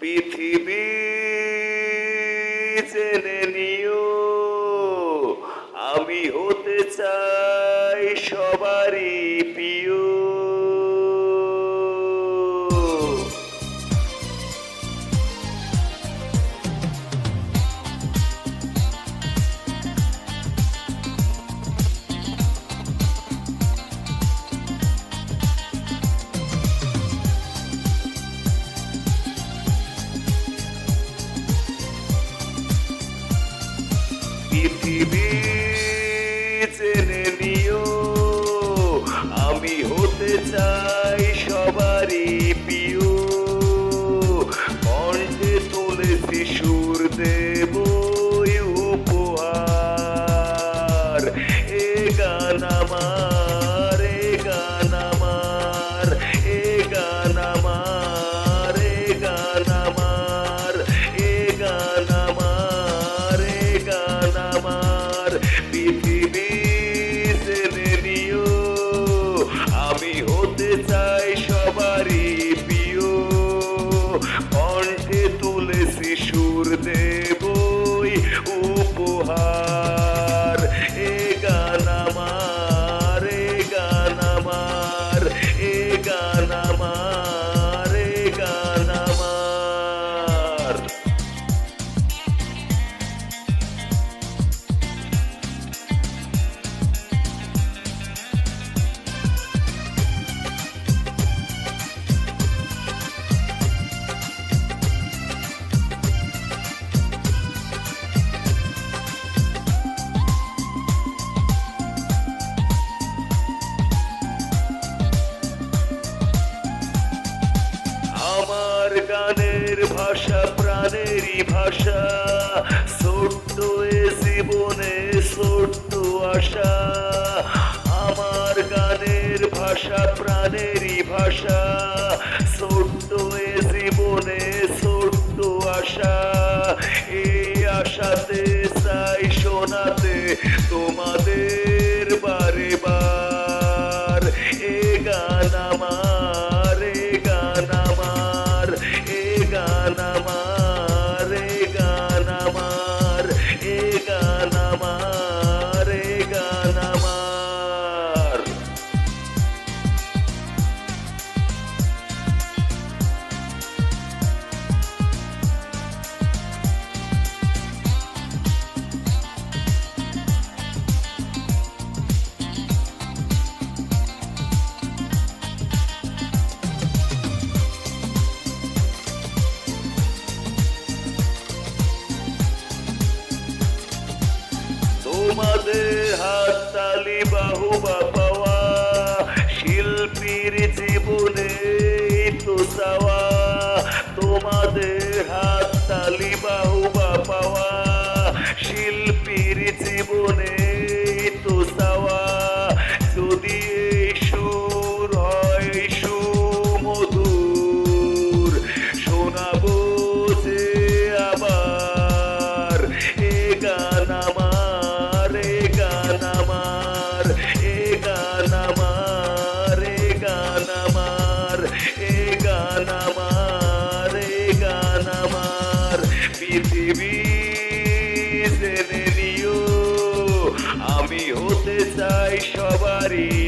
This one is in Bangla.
পৃথিবী জেনে নিও আমি হতে চাই সবারই পৃথিবী জেনে নিও আমি হতে চাই সবারই প্রিয়। কণ্ঠে তুলেছি সুর দেব। পৃথিবী জেনে ভাষা, প্রাণেরই ভাষা। ছোট্ট এ জীবনে, ছোট্ট আশা। আমার গানের ভাষা, প্রাণেরই ভাষা। ছোট্ট এ জীবনে, ছোট্ট আশা। এই আশাতে চাই শোনাতে তোমাদের বারে বার। এ গান আমার তোমাদের হাত তালি বাহু পাওয়া। শিল্পীর জীবনে তো চাওয়া। তোমাদের হাত তালি বাহু পাওয়া। শিল্পীর জীবনে আমার এ গান আমার। পৃথিবী জেনে নিও আমি হতে চাই সবারই